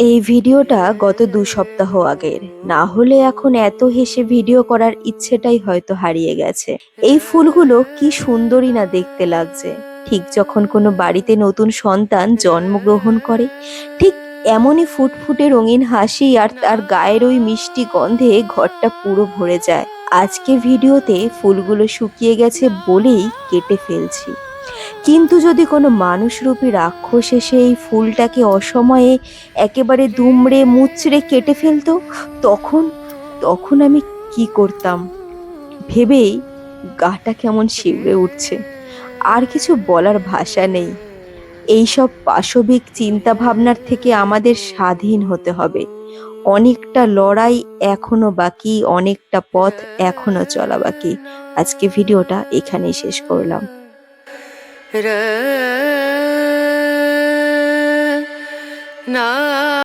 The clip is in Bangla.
এই ভিডিওটা গত দু সপ্তাহ আগের। না হলে এখন এত হেসে ভিডিও করার ইচ্ছেটাই হয়তো হারিয়ে গেছে। এই ফুলগুলো কি সুন্দরই না দেখতে লাগছে। ঠিক যখন কোনো বাড়িতে নতুন সন্তান জন্মগ্রহণ করে, ঠিক এমনই ফুটফুটে রঙিন হাসি আর তার গায়ের ওই মিষ্টি গন্ধে ঘরটা পুরো ভরে যায়। আজকে ভিডিওতে ফুলগুলো শুকিয়ে গেছে বলেই কেটে ফেলছি। কিন্তু যদি কোনো মানুষরূপী রাক্ষস এসে এই ফুলটাকে অসময়ে একেবারে দুমড়ে মুচড়ে কেটে ফেলতো, তখন তখন আমি কি করতাম? ভেবেই গাটা কেমন শিউরে উঠছে। আর কিছু বলার ভাষা নেই। এইসব পাশবিক চিন্তা ভাবনার থেকে আমাদের স্বাধীন হতে হবে। অনেকটা লড়াই এখনও বাকি, অনেকটা পথ এখনও চলা বাকি। আজকে ভিডিওটা এখানেই শেষ করলাম। ர না